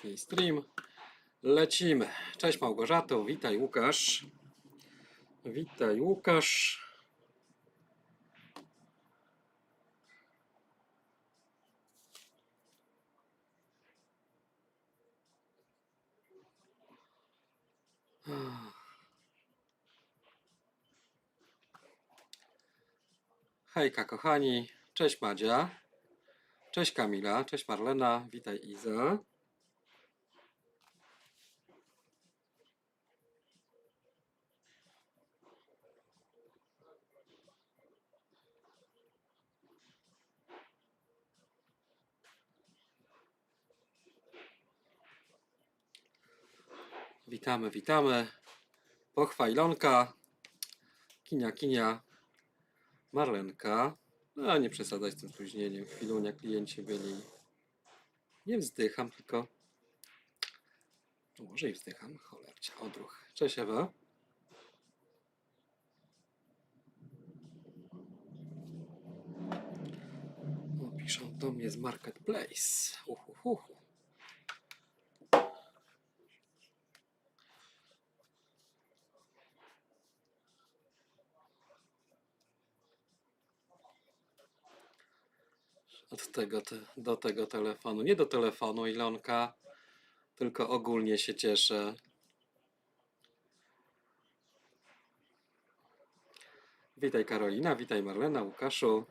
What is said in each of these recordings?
wcześniej stream. Lecimy. Cześć Małgorzato, witaj Łukasz. Witaj Łukasz. Hejka kochani, cześć Madzia, cześć Kamila, cześć Marlena, witaj Iza. Witamy, witamy. Pochwajlonka, kinia, kinia, Marlenka. No nie przesadzać z tym spóźnieniem. Chwilunia klienci byli. Nie wzdycham, tylko... No może i wzdycham. Cholercia, odruch. Cześć Ewa. Piszą do mnie z Marketplace. Uhu. Od tego te, do tego telefonu. Nie do telefonu, Ilonka, tylko ogólnie się cieszę. Witaj Karolina, witaj Marlena, Łukaszu.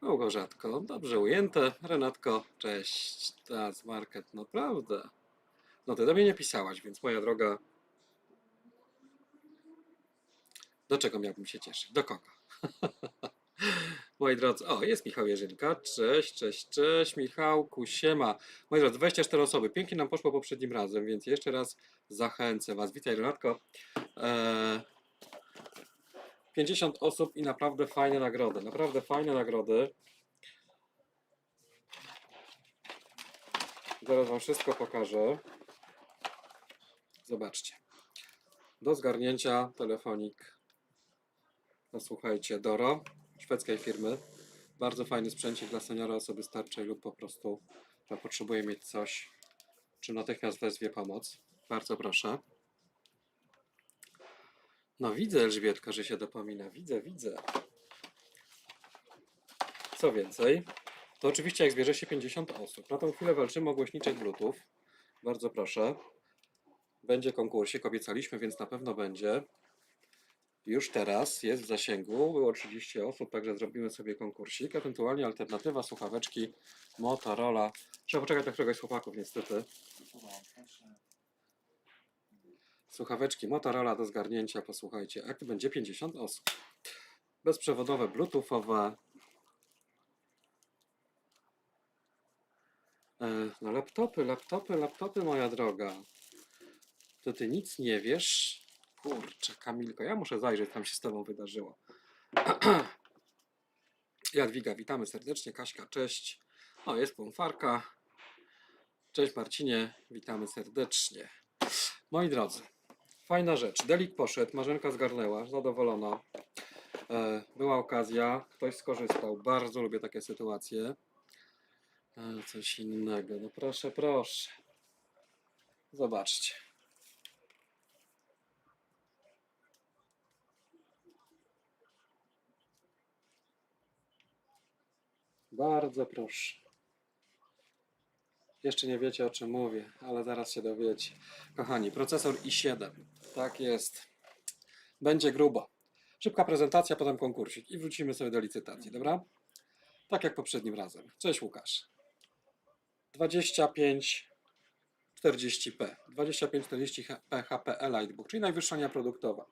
Małgorzatko, dobrze ujęte. Renatko, cześć. Teraz market, naprawdę. No ty do mnie nie pisałaś, więc moja droga. Do czego miałbym się cieszyć? Do kogo? Moi drodzy, o jest Michał Jerzynka. Cześć, cześć, cześć Michałku, siema. Moi drodzy, 24 osoby. Pięknie nam poszło poprzednim razem, więc jeszcze raz zachęcę Was. Witaj Renatko. Eee, 50 osób i naprawdę fajne nagrody. Naprawdę fajne nagrody. Zaraz Wam wszystko pokażę. Zobaczcie. Do zgarnięcia telefonik. No słuchajcie, Doro, szwedzkiej firmy. Bardzo fajny sprzęcik dla seniora, osoby starczej lub po prostu, która potrzebuje mieć coś, czym natychmiast wezwie pomoc. Bardzo proszę. No widzę Elżbietka, że się dopomina. Widzę, widzę. Co więcej, to oczywiście jak zbierze się 50 osób. Na tą chwilę walczymy o głośniczek Bluetooth. Bardzo proszę. Będzie konkursik, obiecaliśmy, więc na pewno będzie. Już teraz jest w zasięgu, było 30 osób, także zrobimy sobie konkursik. Ewentualnie alternatywa, słuchaweczki Motorola. Trzeba poczekać na któregoś z chłopaków niestety. Słuchaweczki Motorola do zgarnięcia, posłuchajcie. Jak będzie 50 osób. Bezprzewodowe, bluetoothowe. E, No laptopy, laptopy, laptopy moja droga. To ty nic nie wiesz? Kurczę, Kamilko, ja muszę zajrzeć, co tam się z tobą wydarzyło. Jadwiga, witamy serdecznie. Kaśka, cześć. O, jest pomfarka. Cześć Marcinie, witamy serdecznie. Moi drodzy, fajna rzecz. Delik poszedł, Marzenka zgarnęła, zadowolona. E, była okazja, ktoś skorzystał. Bardzo lubię takie sytuacje. E, coś innego. No proszę, proszę. Zobaczcie. Bardzo proszę. Jeszcze nie wiecie o czym mówię, ale zaraz się dowiecie. Kochani, procesor i7. Tak jest. Będzie grubo. Szybka prezentacja, potem konkursik i wrócimy sobie do licytacji, dobra? Tak jak poprzednim razem. Cześć Łukasz. 25 40p. 2540p HPE Lightbook, czyli najwyższa linia produktowa.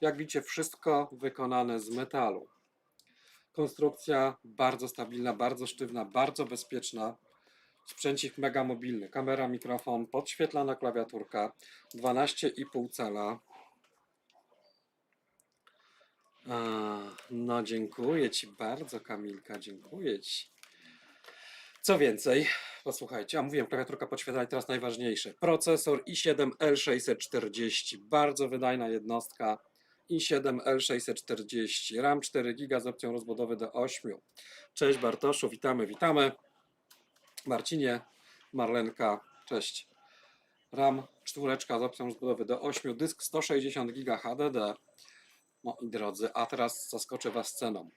Jak widzicie, wszystko wykonane z metalu. Konstrukcja bardzo stabilna, bardzo sztywna, bardzo bezpieczna. Sprzęcik mega mobilny. Kamera, mikrofon, podświetlana klawiaturka, 12,5 cala. No dziękuję Ci bardzo Kamilka, dziękuję Ci. Co więcej, posłuchajcie, a mówiłem, klawiaturka podświetlana teraz najważniejsze. Procesor i7 L640, bardzo wydajna jednostka. I7 L640, RAM 4 GB z opcją rozbudowy do 8. Cześć Bartoszu, witamy, witamy. Marcinie, Marlenka, cześć. RAM czwóreczka z opcją rozbudowy do 8, dysk 160 GB HDD. Moi drodzy, a teraz zaskoczę Was ceną.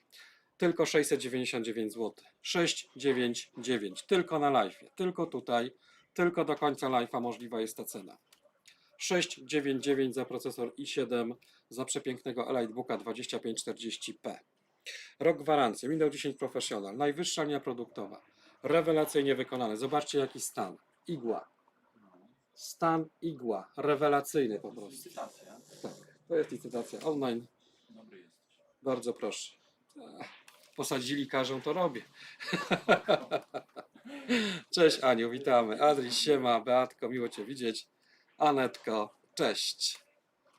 Tylko 699 zł. 699. Tylko na live. Tylko tutaj. Tylko do końca live'a możliwa jest ta cena. 699 za procesor i7 za przepięknego Elitebooka 2540p. Rok gwarancji. Windows 10 Professional. Najwyższa linia produktowa. Rewelacyjnie wykonane. Zobaczcie jaki stan. Igła. Stan igła. Rewelacyjny po prostu. Tak. To jest licytacja online. Dobry jesteś. Bardzo proszę. Posadzili, każą, to robię. Cześć Aniu, witamy. Adris, siema, Beatko, miło Cię widzieć. Anetko, cześć.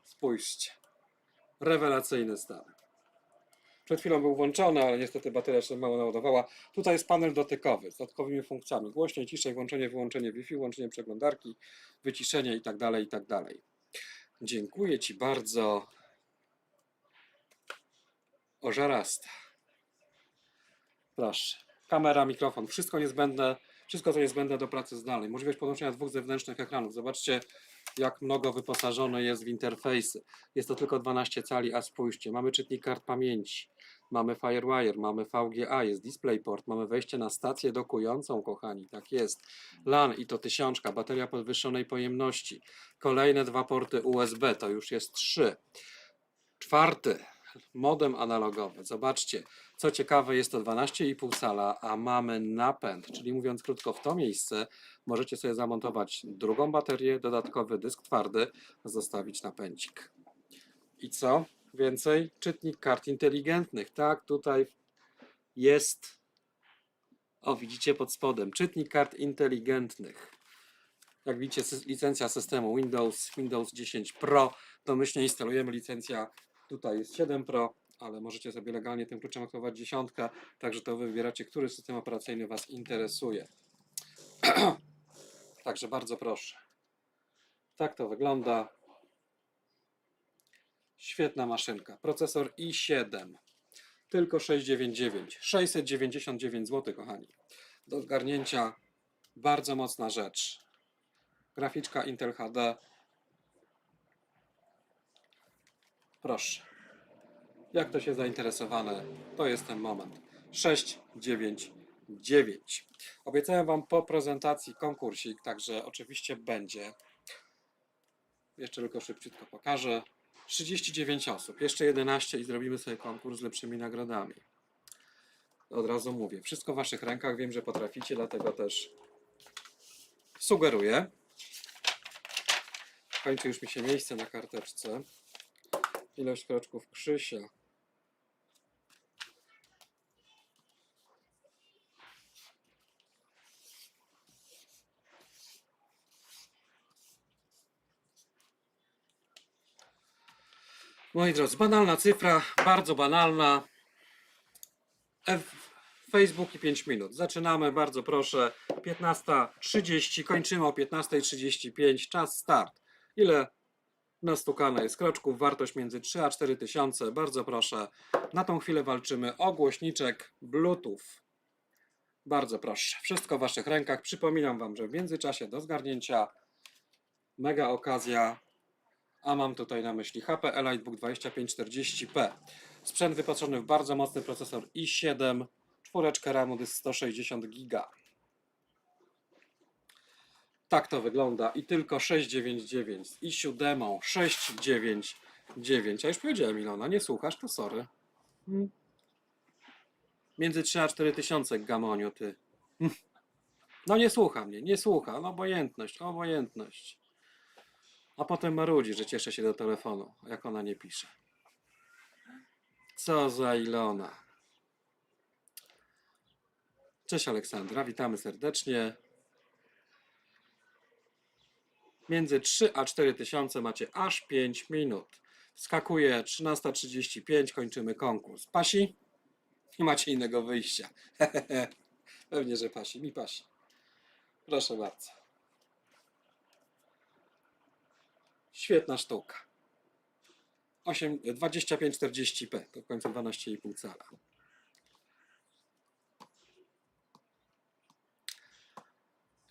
Spójrzcie. Rewelacyjny stan. Przed chwilą był włączony, ale niestety bateria jeszcze mało naładowała. Tutaj jest panel dotykowy z dodatkowymi funkcjami. Głośniej, ciszej, włączenie, wyłączenie Wi-Fi, włączenie przeglądarki, wyciszenie i tak dalej, i tak dalej. Dziękuję Ci bardzo. Ożarasta. Proszę. Kamera, mikrofon, wszystko niezbędne, wszystko co niezbędne do pracy zdalnej. Możliwość podłączenia dwóch zewnętrznych ekranów. Zobaczcie, jak mnogo wyposażone jest w interfejsy. Jest to tylko 12 cali, a spójrzcie, mamy czytnik kart pamięci, mamy Firewire, mamy VGA, jest DisplayPort, mamy wejście na stację dokującą, kochani, tak jest. LAN i to tysiączka, bateria podwyższonej pojemności. Kolejne dwa porty USB, to już jest trzy. Czwarty, modem analogowy. Zobaczcie, co ciekawe, jest to 12,5 cala, a mamy napęd, czyli mówiąc krótko, w to miejsce możecie sobie zamontować drugą baterię, dodatkowy dysk twardy, zostawić napędzik. I co? Więcej? Czytnik kart inteligentnych. Tak, tutaj jest. O, widzicie pod spodem. Czytnik kart inteligentnych. Jak widzicie, licencja systemu Windows, Windows 10 Pro. Domyślnie instalujemy licencja. Tutaj jest 7 Pro, ale możecie sobie legalnie tym kluczem aktywować dziesiątkę. Także to wy wybieracie, który system operacyjny Was interesuje. Także bardzo proszę. Tak to wygląda. Świetna maszynka. Procesor i7. Tylko 699. 699 zł, kochani. Do zgarnięcia bardzo mocna rzecz. Graficzka Intel HD. Proszę. Jak to się zainteresowane, to jest ten moment. 699. Obiecałem Wam po prezentacji konkursik, także oczywiście będzie. Jeszcze tylko szybciutko pokażę. 39 osób, jeszcze 11 i zrobimy sobie konkurs z lepszymi nagrodami. Od razu mówię, wszystko w Waszych rękach, wiem, że potraficie, dlatego też sugeruję. Kończy już mi się miejsce na karteczce. Ilość kroczków Krzysia. Moi drodzy, banalna cyfra, bardzo banalna. F Facebook i 5 minut. Zaczynamy, bardzo proszę. 15.30, kończymy o 15.35. Czas start. Ile nastukane jest kroczków? Wartość między 3 a 4 tysiące. Bardzo proszę. Na tą chwilę walczymy o głośniczek Bluetooth. Bardzo proszę. Wszystko w Waszych rękach. Przypominam Wam, że w międzyczasie do zgarnięcia mega okazja a mam tutaj na myśli HP Elitebook 2540p. Sprzęt wyposażony w bardzo mocny procesor i7, czwóreczkę RAMu, dysk 160 GB. Tak to wygląda i tylko 699 z i7 699. A już powiedziałem Ilona, nie słuchasz, to sorry. Hmm. Między 3 a 4 tysiące gamoniu ty. Hmm. No nie słucha mnie, nie słucha, no obojętność, obojętność. A potem marudzi, że cieszę się do telefonu, jak ona nie pisze. Co za Ilona. Cześć Aleksandra, witamy serdecznie. Między 3 a 4 tysiące macie aż 5 minut. Skakuje 13.35, kończymy konkurs. Pasi? Nie macie innego wyjścia. Pewnie, że pasi. Mi pasi. Proszę bardzo. Świetna sztuka. 8, 25-40p, to w końcu 12,5 cala.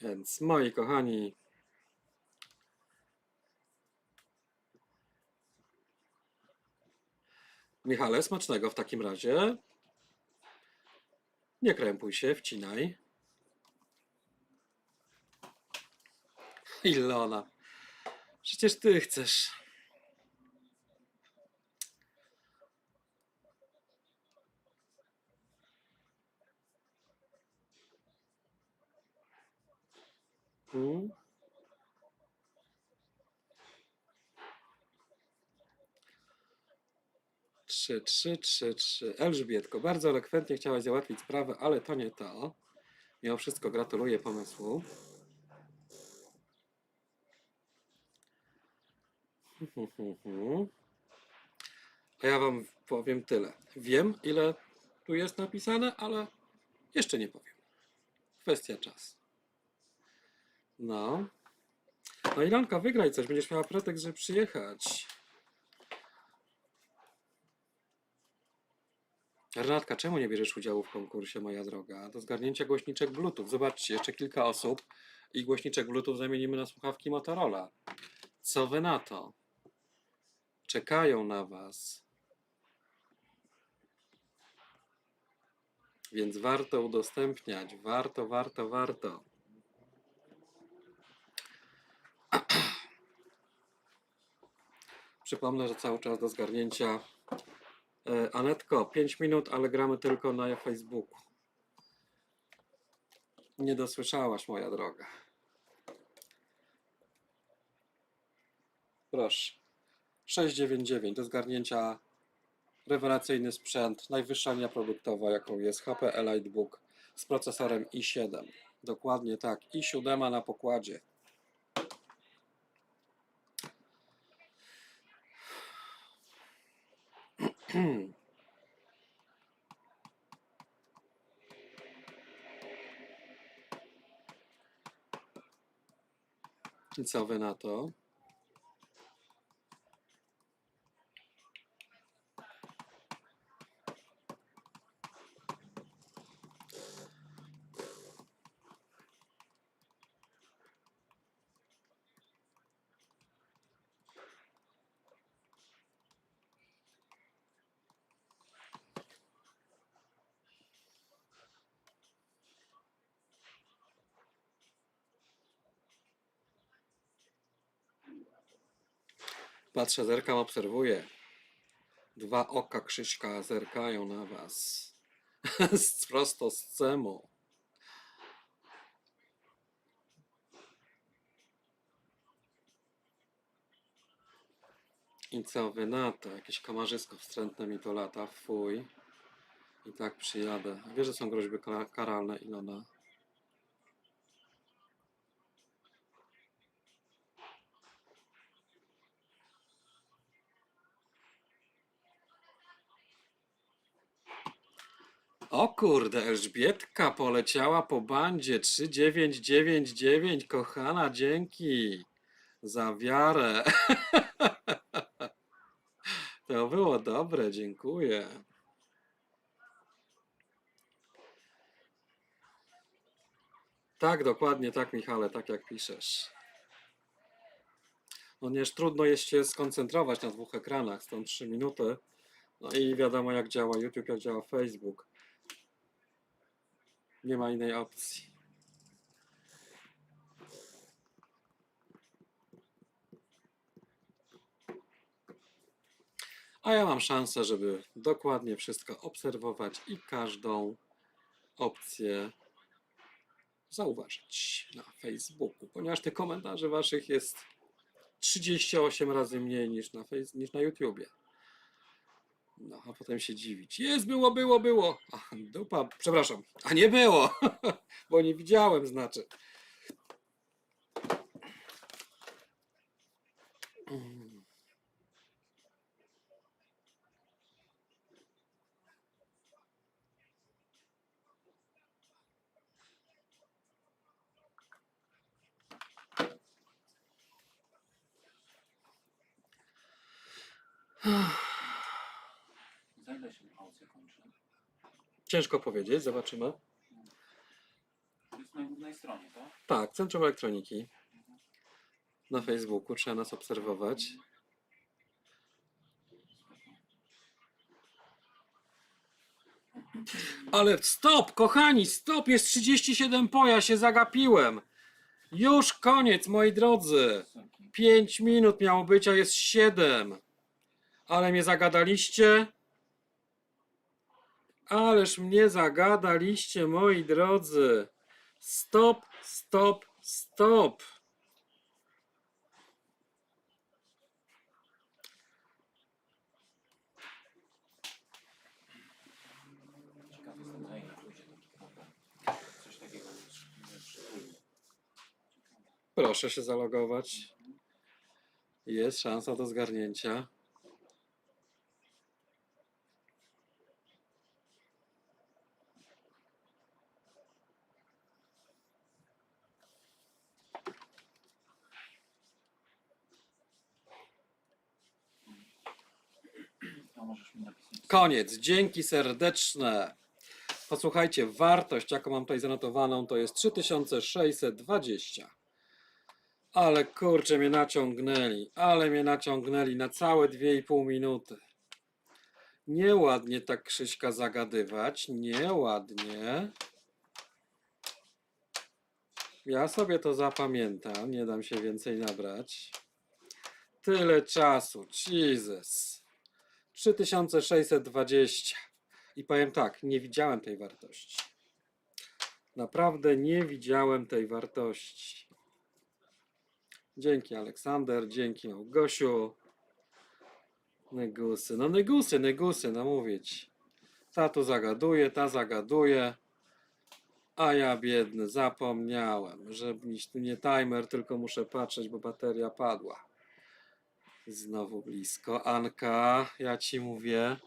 Więc moi kochani, Michale, smacznego w takim razie. Nie krępuj się, wcinaj. Ilona, przecież ty chcesz. Hmm? Trzy, trzy, trzy, trzy. Elżbietko, bardzo elokwentnie chciałaś załatwić sprawę, ale to nie to. Mimo wszystko gratuluję pomysłu. A ja wam powiem tyle. Wiem, ile tu jest napisane, ale jeszcze nie powiem. Kwestia czasu. No. No Ilanka, wygraj coś, będziesz miała pretekst, żeby przyjechać. Renatka, czemu nie bierzesz udziału w konkursie, moja droga? Do zgarnięcia głośniczek Bluetooth. Zobaczcie, jeszcze kilka osób i głośniczek Bluetooth zamienimy na słuchawki Motorola. Co wy na to? Czekają na was. Więc warto udostępniać. Warto, warto, warto. Przypomnę, że cały czas do zgarnięcia Anetko, 5 minut, ale gramy tylko na Facebooku. Nie dosłyszałaś, moja droga. Proszę. 699 do zgarnięcia rewelacyjny sprzęt, najwyższa linia produktowa, jaką jest HP EliteBook z procesorem i7. Dokładnie tak, i7 na pokładzie. I co wy na to? Patrzę, zerkam, obserwuję. Dwa oka Krzyśka zerkają na was. Prosto z cemu. I co wy na to? Jakieś kamarzysko wstrętne mi to lata, fuj. I tak przyjadę. Wiesz, że są groźby kara- karalne, Ilona? O kurde, Elżbietka poleciała po bandzie 3999. Kochana, dzięki za wiarę. To było dobre, dziękuję. Tak, dokładnie tak, Michale, tak jak piszesz. No nie, trudno jest się skoncentrować na dwóch ekranach, stąd 3 minuty. No i wiadomo jak działa YouTube, jak działa Facebook. Nie ma innej opcji. A ja mam szansę, żeby dokładnie wszystko obserwować i każdą opcję zauważyć na Facebooku, ponieważ tych komentarzy waszych jest 38 razy mniej niż na, niż na YouTubie. No, a potem się dziwić. Jest, było, było, było. Ach, dupa, przepraszam. A nie było, bo nie widziałem, znaczy. Mm. Się kończy? Ciężko powiedzieć, zobaczymy. na głównej stronie, tak? Tak, Centrum Elektroniki. Na Facebooku trzeba nas obserwować. Ale stop, kochani, stop, jest 37 po, ja się zagapiłem. Już koniec, moi drodzy. Wysoki. 5 minut miało być, a jest 7. Ale mnie zagadaliście. Ależ mnie zagadaliście, moi drodzy. Stop, stop, stop. Proszę się zalogować. Jest szansa do zgarnięcia. Koniec. Dzięki serdeczne. Posłuchajcie, wartość, jaką mam tutaj zanotowaną, to jest 3620. Ale kurczę, mnie naciągnęli, ale mnie naciągnęli na całe 2,5 minuty. Nieładnie tak Krzyśka zagadywać, nieładnie. Ja sobie to zapamiętam, nie dam się więcej nabrać. Tyle czasu, Jesus. 3620. I powiem tak, nie widziałem tej wartości. Naprawdę nie widziałem tej wartości. Dzięki Aleksander, dzięki Małgosiu. Negusy, no negusy, negusy, no mówić. Ta tu zagaduje, ta zagaduje. A ja biedny, zapomniałem, że nie timer, tylko muszę patrzeć, bo bateria padła. Znowu blisko. Anka, ja ci mówię.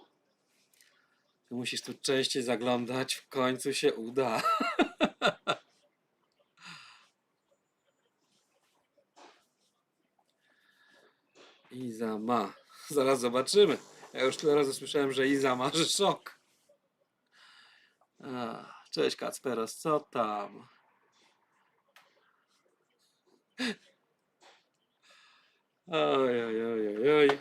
Ty musisz tu częściej zaglądać, w końcu się uda. Iza ma. Zaraz zobaczymy. Ja już tyle razy słyszałem, że Iza ma, że szok. A, cześć Kacperos, co tam? Oj, oj, oj, oj.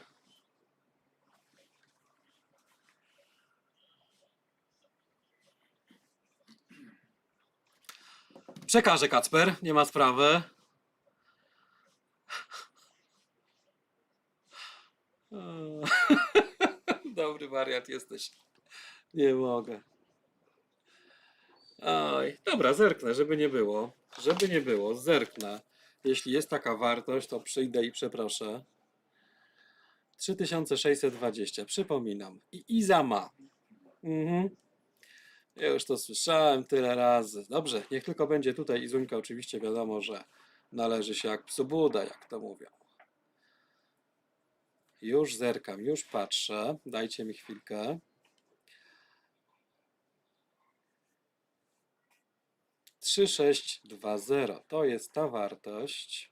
Przekażę Kacper, nie ma sprawy. Dobry wariat jesteś. Nie mogę. Oj, dobra, zerknę, żeby nie było. Żeby nie było, zerknę. Jeśli jest taka wartość, to przyjdę i przeproszę. 3620, przypominam. I Iza ma. Mhm. Ja już to słyszałem tyle razy. Dobrze, niech tylko będzie tutaj Izuńka. Oczywiście wiadomo, że należy się jak psu Buda, jak to mówią. Już zerkam, już patrzę. Dajcie mi chwilkę. Trzy, sześć, dwa, zero. To jest ta wartość.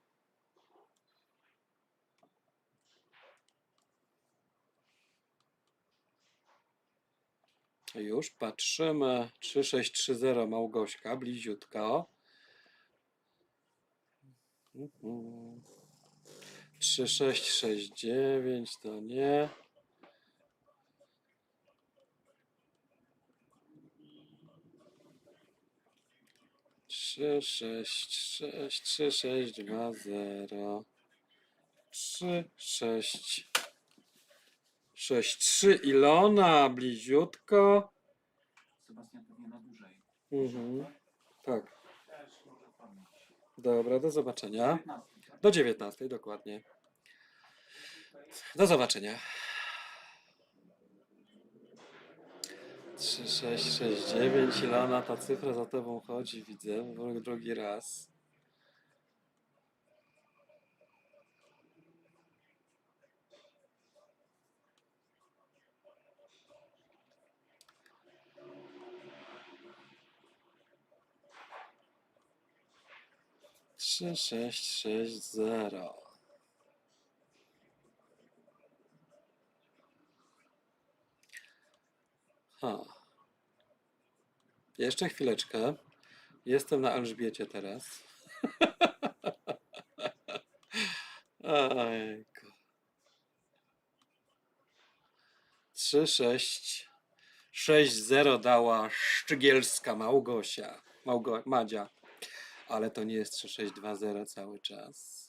Już patrzymy. 3630 Małgośka, bliziutko. Mhm. 3669 to nie. Trzy, sześć, sześć, trzy, sześć, dwa, zero. Trzy, sześć, sześć, trzy Ilona, bliziutko. Sebastian pewnie na dłużej. Mhm. Tak, pamięć. dobra, do zobaczenia. 15, tak? Do 19 dokładnie. Do zobaczenia. 3, 6, 6, 9. Ilona, ta cyfra za tobą chodzi, widzę. Dru- Drugi raz. Trzy, sześć, sześć, zero. Ha. Jeszcze chwileczkę. Jestem na Elżbiecie teraz. Ojejku. 3, 6. 6-0 dała Szczygielska Małgosia. Małgo, Madzia. Ale to nie jest 3-6-2-0 cały czas.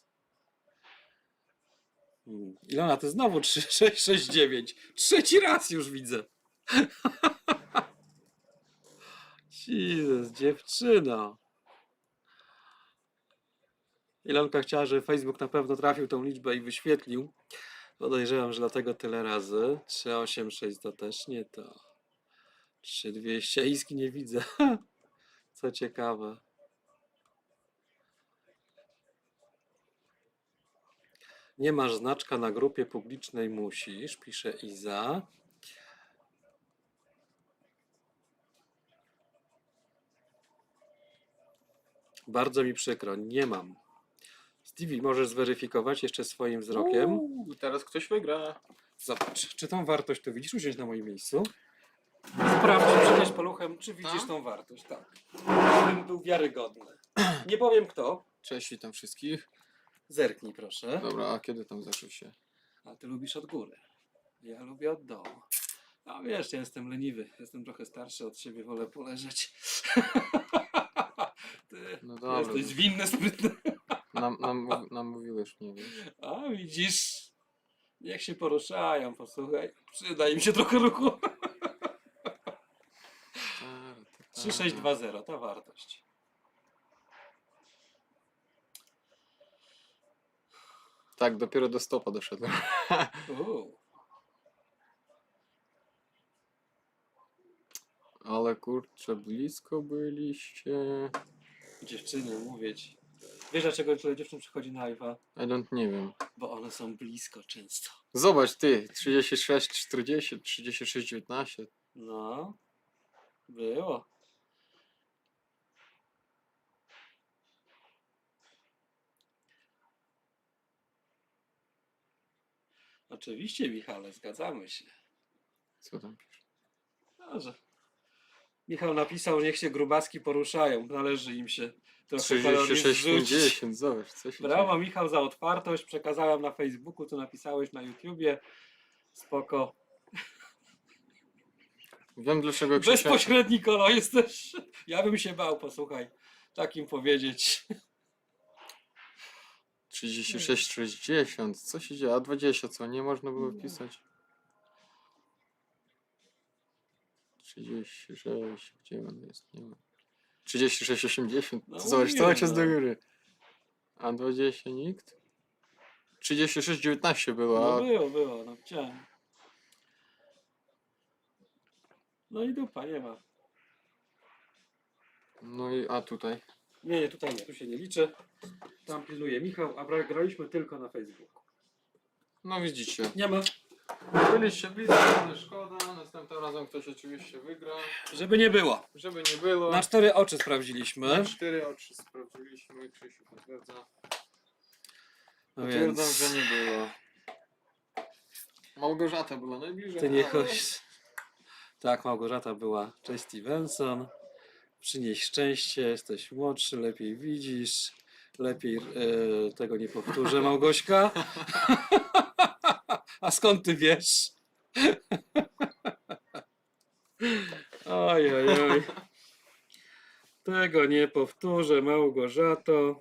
Hmm. Ilona, to znowu 3-6-6-9. Trzeci raz już widzę. Jezus, dziewczyno. Ilonka chciała, żeby Facebook na pewno trafił tą liczbę i wyświetlił. Podejrzewam, że dlatego tyle razy. 386 to też nie to. 3200 iski nie widzę. Co ciekawe. Nie masz znaczka na grupie publicznej, musisz, pisze Iza. Bardzo mi przykro, nie mam. Stevie, możesz zweryfikować jeszcze swoim wzrokiem. Uuu, teraz ktoś wygra. Zobacz, czy tą wartość tu widzisz? Usiądź na moim miejscu. Sprawdź, przynieś paluchem, czy widzisz Tak? tą wartość. Tak. Bym był wiarygodny. Nie powiem kto. Cześć, witam wszystkich. Zerknij proszę. Dobra, a kiedy tam zaczął się? A ty lubisz od góry. Ja lubię od dołu. A wiesz, ja jestem leniwy. Jestem trochę starszy od ciebie, wolę poleżeć. Ty No dobra. jesteś zwinny, sprytny. Nam, nam, mów- nam mówiłeś mnie, wiesz. A widzisz, niech się poruszają, posłuchaj. Przyda im się trochę ruchu. 3620, ta wartość. Tak, dopiero do stopa doszedłem. Uuu. Ale kurczę, blisko byliście. Dziewczyny, mówię ci. Wiesz dlaczego tyle dziewczyn przychodzi na live'a? I don't, nie wiem. Bo one są blisko często. Zobacz ty, 36, 40, 36, 19. No. Było. Oczywiście, Michale, zgadzamy się. Co tam pisze? Dobrze. Michał napisał, niech się grubaski poruszają. Należy im się trochę kalorii 36, zrzucić. 50, zobacz, co się dzieje. Brawo Michał za otwartość. Przekazałem na Facebooku, co napisałeś na YouTubie. Spoko. Wiem dlaczego Krzysia... Bezpośredni kolo jesteś. Ja bym się bał, posłuchaj. Takim powiedzieć. 36, 60, co się dzieje? A 20 co? Nie można było wpisać? 36, gdzie on jest? Nie ma. 36, 80, No zobacz, mówiłem, cały czas do góry. A 20 nikt? 36, 19 było, No a było, było, no chciałem. No i dupa, nie ma. no i a tutaj. Nie, nie, tutaj nie, tu się nie liczy. Tam pilnuje Michał, a bra- graliśmy tylko na Facebooku. No widzicie. Nie ma. Byliście blisko, ale szkoda. Następnym razem ktoś oczywiście wygra. Żeby nie było. Żeby nie było. Na cztery oczy Na sprawdziliśmy. cztery oczy sprawdziliśmy. Krzysiu potwierdza. No Potwierdzam, więc że nie było. Małgorzata była najbliżej. ty nie ale- chodź. Tak, Małgorzata była. Cześć Stevenson. Przynieś szczęście, jesteś młodszy, lepiej widzisz. Lepiej e, tego nie powtórzę, Małgośka. A skąd ty wiesz? Oj, oj, oj. Tego nie powtórzę, Małgorzato.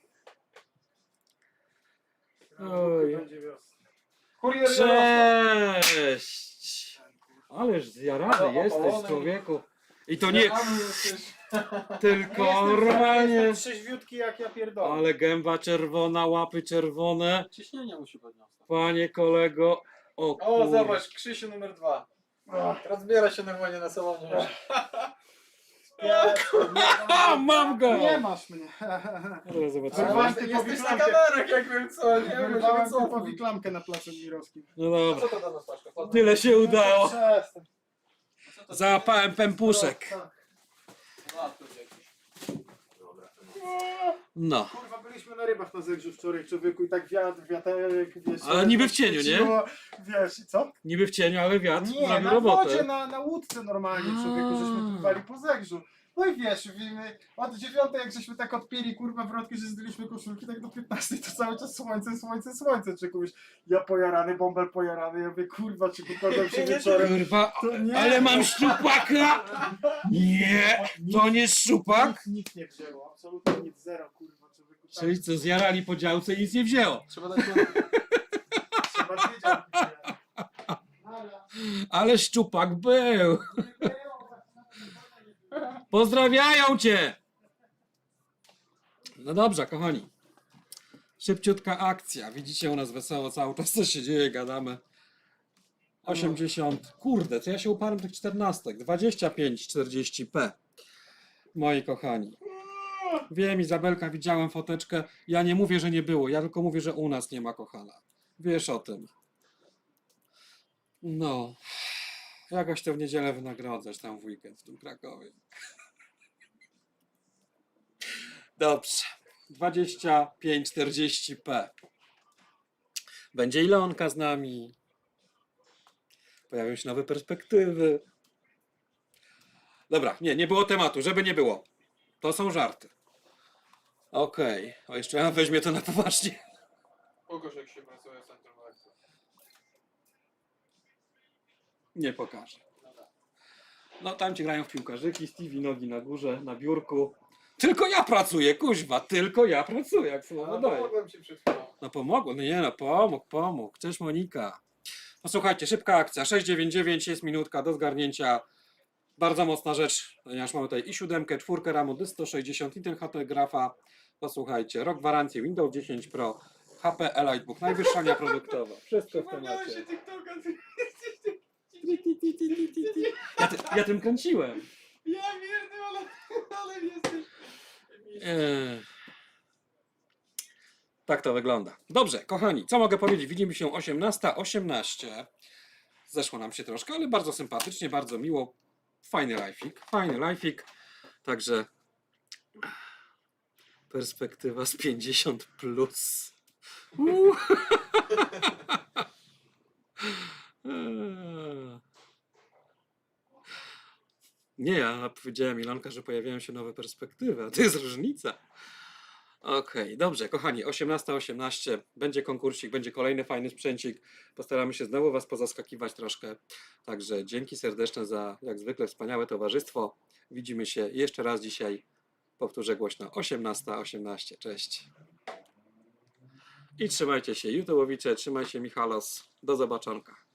Oj. Kurier Cześć! Ależ zjarany jesteś, człowieku. I to nie tylko normalnie. Jestem trzeźwiutki jak ja pierdolę. Ale gęba czerwona, łapy czerwone. Ciśnienie musi podniosć. Panie kolego. O, O, kur- zobacz, Krzysiu numer dwa. Rozbiera się normalnie na salonie. A, mam go! Nie masz mnie. Zaraz zobaczymy. Wyrwałem Ale typowi Jesteś na klamkę. kamerach, jak wiem co, nie wiem, Wyrwałem co. typowi klamkę na placu Mirowskim. No A dobra, co to za tyle się udało. Przestań. Załapałem pępuszek. A, tu jakiś. No. Kurwa, byliśmy na rybach na zegrzu wczoraj, człowieku, i tak wiatr, wiaterek, wiesz... Ale niby w cieniu, nie? świeciło, Wiesz, i co? Niby w cieniu, ale wiatr Nie, na robotę. wodzie, na, na łódce normalnie, człowieku, żeśmy pływali po zegrzu. No i wiesz, wiemy, od dziewiątej jak żeśmy tak odpieli kurwa wrotki, że zdjęliśmy koszulki, tak do 15 to cały czas słońce, słońce, słońce, czekuś. Ja pojarany, bąbel pojarany, ja mówię, kurwa, czy pokładam się wieczorem. Kurwa, To nie. ale mam szczupaka! Nie, to nie szczupak? Nic, nic nie wzięło, absolutnie nic, zero, kurwa, człowieku. Tak, Czyli co, zjarali po działce i nic nie wzięło. Trzeba dać Trzeba. Ale- Ale szczupak był. Pozdrawiają cię! No dobrze, kochani. Szybciutka akcja. Widzicie u nas wesoło cały czas, co się dzieje, gadamy. 80. Kurde, to ja się uparłem tych 14. 25, 40p. Moi kochani. Wiem, Izabelka, widziałem foteczkę. Ja nie mówię, że nie było. Ja tylko mówię, że u nas nie ma kochana. Wiesz o tym. No. Jakoś to w niedzielę wynagrodzasz tam w weekend w tym Krakowie. Dobrze. 25-40p. Będzie Ilonka z nami. Pojawią się nowe perspektywy. Dobra, nie, nie było tematu, żeby nie było. To są żarty. Okej. O, jeszcze ja weźmie to na poważnie. Pokaż jak się pracuje centrum Nie pokażę. No tam ci grają w piłkarzyki, Stevie nogi na górze, na biurku. Tylko ja pracuję, kuźwa, tylko ja pracuję, jak słowo No daję. pomogłem ci przed chwilą. No pomogło, no nie no, pomógł, pomógł. Cześć Monika. No słuchajcie, szybka akcja, 699 jest minutka do zgarnięcia. Bardzo mocna rzecz, ponieważ mamy tutaj i siódemkę, czwórkę RAMu, dys 160, Intel HP Grafa. Posłuchajcie, rok gwarancji Windows 10 Pro, HP Elitebook, najwyższa linia produktowa. Wszystko w Przypomniałem się temacie. TikToka, ty Ja, ty, ja tym kręciłem. Ja mierdę, ale, ale jesteś... Eee. Tak to wygląda. Dobrze, kochani, co mogę powiedzieć? Widzimy się 18.18. 18. Zeszło nam się troszkę, ale bardzo sympatycznie, bardzo miło. Fajny lifeik, fajny lifeik. Także perspektywa z 50 plus. Nie, ja powiedziałem Ilonka, że pojawiają się nowe perspektywy, a to jest różnica. Okej, dobrze, kochani, 18.18 18. będzie konkursik, będzie kolejny fajny sprzęcik. Postaramy się znowu Was pozaskakiwać troszkę. Także dzięki serdeczne za jak zwykle wspaniałe towarzystwo. Widzimy się jeszcze raz dzisiaj. Powtórzę głośno 18.18. 18. Cześć. I trzymajcie się, YouTube'owicze, trzymaj się Michalos. Do zobaczonka.